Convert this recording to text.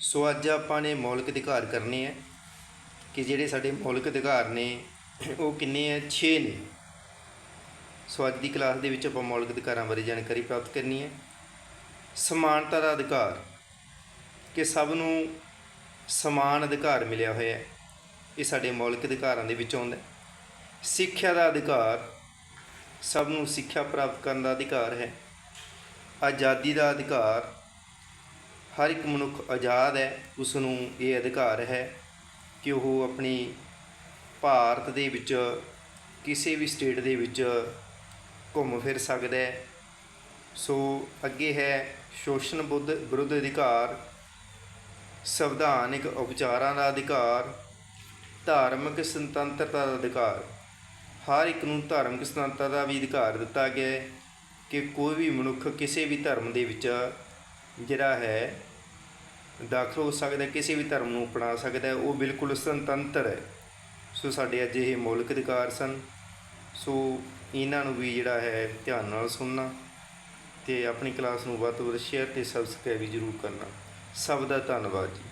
ਸੋ ਅੱਜ ਆਪਾਂ ਨੇ ਮੌਲਿਕ ਅਧਿਕਾਰ ਕਰਨੇ ਆ ਕਿ ਜਿਹੜੇ ਸਾਡੇ ਮੌਲਿਕ ਅਧਿਕਾਰ ਨੇ, ਉਹ ਕਿੰਨੇ ਆ? 6 ਨੇ। ਸੋ ਅੱਜ ਦੀ ਕਲਾਸ ਦੇ ਵਿੱਚ ਆਪਾਂ ਮੌਲਿਕ ਅਧਿਕਾਰਾਂ ਬਾਰੇ ਜਾਣਕਾਰੀ ਪ੍ਰਾਪਤ ਕਰਨੀ ਹੈ ਸਮਾਨਤਾ ਦਾ ਅਧਿਕਾਰ, ਕਿ ਸਭ ਨੂੰ ਸਮਾਨ ਅਧਿਕਾਰ ਮਿਲਿਆ ਹੋਇਆ ਹੈ, ਇਹ ਸਾਡੇ ਮੌਲਿਕ ਅਧਿਕਾਰਾਂ ਦੇ ਵਿੱਚ ਆਉਂਦਾ ਸਿੱਖਿਆ ਦਾ ਅਧਿਕਾਰ, ਸਭ ਨੂੰ ਸਿੱਖਿਆ ਪ੍ਰਾਪਤ ਕਰਨ ਦਾ ਅਧਿਕਾਰ ਹੈ। ਆਜ਼ਾਦੀ ਦਾ ਅਧਿਕਾਰ ਹਰ ਇੱਕ ਮਨੁੱਖ ਆਜ਼ਾਦ ਹੈ ਉਸ ਨੂੰ ਇਹ ਅਧਿਕਾਰ ਹੈ ਕਿ ਉਹ ਆਪਣੀ ਭਾਰਤ ਦੇ ਵਿੱਚ, ਕਿਸੇ ਵੀ ਸਟੇਟ ਦੇ ਵਿੱਚ ਘੁੰਮ ਫਿਰ ਸਕਦਾ ਹੈ। ਸੋ ਅੱਗੇ ਹੈ ਸ਼ੋਸ਼ਣ ਬੁੱਧ ਵਿਰੁੱਧ ਅਧਿਕਾਰ, ਸੰਵਿਧਾਨਿਕ ਉਪਚਾਰਾਂ ਦਾ ਅਧਿਕਾਰ, ਧਾਰਮਿਕ ਸੁਤੰਤਰਤਾ ਦਾ ਅਧਿਕਾਰ। ਹਰ ਇੱਕ ਨੂੰ ਧਾਰਮਿਕ ਸੁਤੰਤਰਤਾ ਦਾ ਵੀ ਅਧਿਕਾਰ ਦਿੱਤਾ ਗਿਆ ਹੈ ਕਿ ਕੋਈ ਵੀ ਮਨੁੱਖ ਕਿਸੇ ਵੀ ਧਰਮ ਦੇ ਵਿੱਚ ਜਿਹੜਾ ਹੈ, ਦਾਖਲ ਹੋ ਸਕਦਾ ਕਿਸੇ ਵੀ ਧਰਮ ਨੂੰ ਅਪਣਾ ਸਕਦਾ ਉਹ ਬਿਲਕੁਲ ਸੁਤੰਤਰ ਹੈ। ਸੋ ਸਾਡੇ ਅੱਜ ਇਹ ਮੌਲਿਕ ਅਧਿਕਾਰ ਸਨ। ਸੋ ਇਹਨਾਂ ਨੂੰ ਵੀ ਜਿਹੜਾ ਹੈ, ਧਿਆਨ ਨਾਲ ਸੁਣਨਾ ਤੇ ਆਪਣੀ ਕਲਾਸ ਨੂੰ ਵੱਧ ਤੋਂ ਵੱਧ ਸ਼ੇਅਰ ਤੇ ਸਬਸਕ੍ਰਾਈਬ ਵੀ ਜ਼ਰੂਰ ਕਰਨਾ। ਸਭ ਦਾ ਧੰਨਵਾਦ ਜੀ।